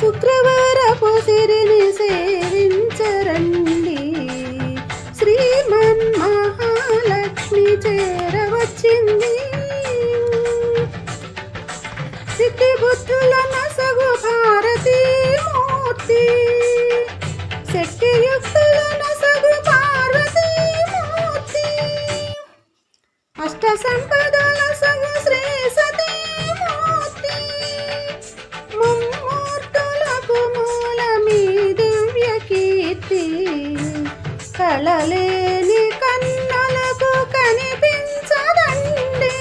శుక్రవారపు సిరిని సేవించరండి. శ్రీమన్ మహాలక్ష్మి చేరవచ్చింది సిద్ధి బుద్ధుల నసగు భారతీ మూర్తి శక్తి యుక్తుల నసగు పార్వతీ మూర్తి అష్ట సంపద కళలేని కన్నులకు కనిపించదండి.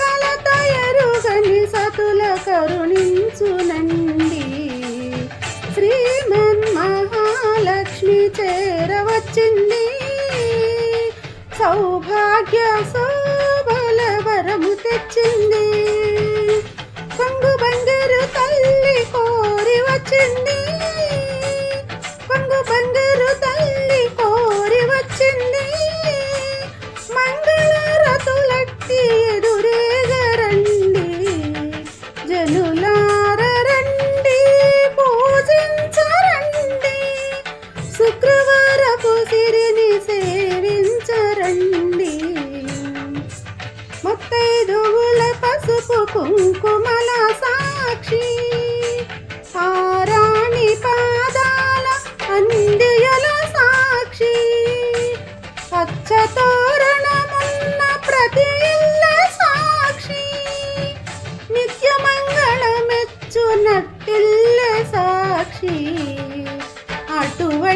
కలత ఎరుగని సతుల కరుణించునండి. శ్రీమన్ మహాలక్ష్మి చేరవచ్చింది సౌభాగ్య శోభల వరము తెచ్చింది. కొంగు బంగారు తల్లి కోరి వచ్చింది. 对那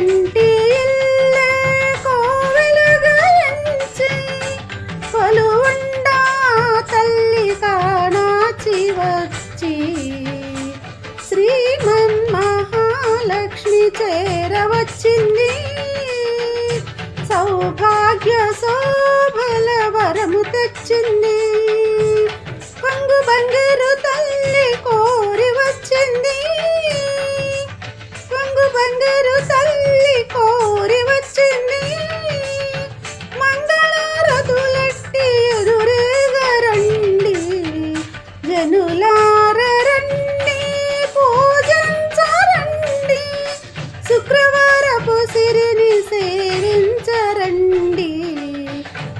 అటువంటి కొలువుండా తల్లి కాణాచి వచ్చి శ్రీమన్ మహాలక్ష్మి చేరవచ్చింది. సౌభాగ్య శోభల వరము తెచ్చింది.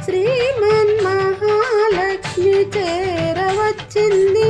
శ్రీమన్ మహాలక్ష్మి చేరవచ్చింది.